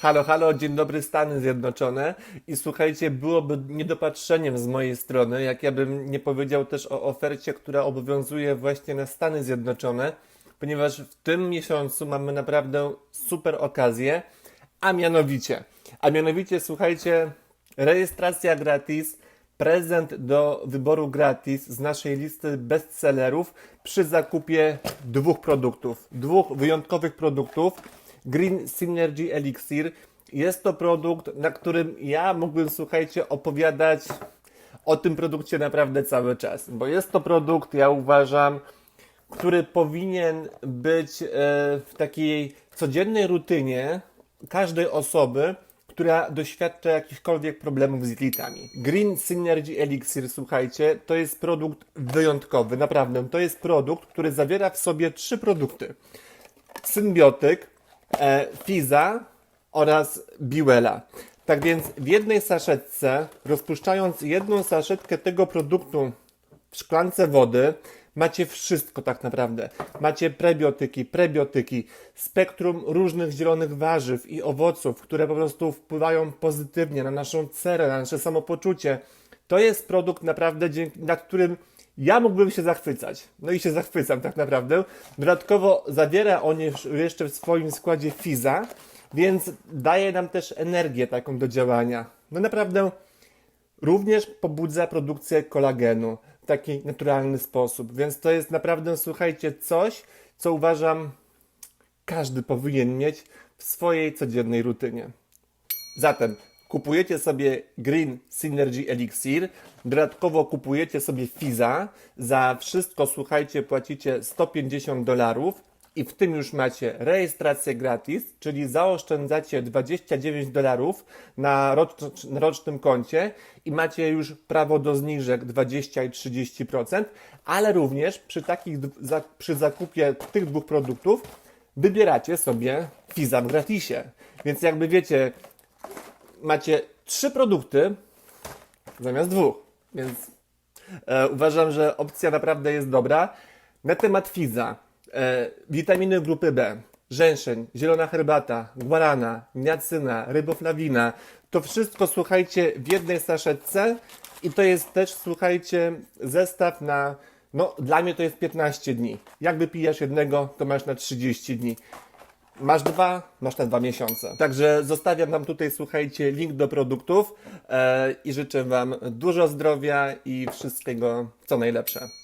Halo, halo, dzień dobry Stany Zjednoczone. I słuchajcie, byłoby niedopatrzeniem z mojej strony, jak ja bym nie powiedział też o ofercie, która obowiązuje właśnie na Stany Zjednoczone, ponieważ w tym miesiącu mamy naprawdę super okazję, a mianowicie, a mianowicie słuchajcie, rejestracja gratis, prezent do wyboru gratis z naszej listy bestsellerów przy zakupie dwóch produktów, dwóch wyjątkowych produktów. Green Synergy Elixir. Jest to produkt, na którym ja mógłbym, słuchajcie, opowiadać o tym produkcie naprawdę cały czas, bo jest to produkt, ja uważam, który powinien być e, w takiej codziennej rutynie każdej osoby, która doświadcza jakichkolwiek problemów z jelitami. Green Synergy Elixir, słuchajcie, to jest produkt wyjątkowy, naprawdę. To jest produkt, który zawiera w sobie trzy produkty. Symbiotyk, Fiza oraz Biwela. Tak więc w jednej saszetce, rozpuszczając jedną saszetkę tego produktu w szklance wody, macie wszystko tak naprawdę. Macie prebiotyki, prebiotyki, spektrum różnych zielonych warzyw i owoców, które po prostu wpływają pozytywnie na naszą cerę, na nasze samopoczucie. To jest produkt naprawdę, nad którym ja mógłbym się zachwycać. No i się zachwycam tak naprawdę. Dodatkowo zawiera on jeszcze w swoim składzie fiza, więc daje nam też energię taką do działania. No naprawdę również pobudza produkcję kolagenu w taki naturalny sposób. Więc to jest naprawdę, słuchajcie, coś, co uważam każdy powinien mieć w swojej codziennej rutynie. Zatem kupujecie sobie Green Synergy Elixir, dodatkowo kupujecie sobie Fiza, za wszystko słuchajcie płacicie 150 dolarów i w tym już macie rejestrację gratis, czyli zaoszczędzacie 29 dolarów na, rocz, na rocznym koncie i macie już prawo do zniżek 20 i 30%, ale również przy takich przy zakupie tych dwóch produktów wybieracie sobie Fiza w gratisie. Więc jakby wiecie, macie trzy produkty zamiast dwóch, więc e, uważam, że opcja naprawdę jest dobra. Na temat Fiza, e, witaminy grupy B, rzęszeń, zielona herbata, guarana, niacyna, ryboflawina, to wszystko słuchajcie w jednej saszetce i to jest też słuchajcie zestaw na no dla mnie to jest 15 dni. Jak wypijasz jednego, to masz na 30 dni. Masz dwa, masz na dwa miesiące. Także zostawiam Wam tutaj, słuchajcie, link do produktów e, i życzę Wam dużo zdrowia i wszystkiego, co najlepsze.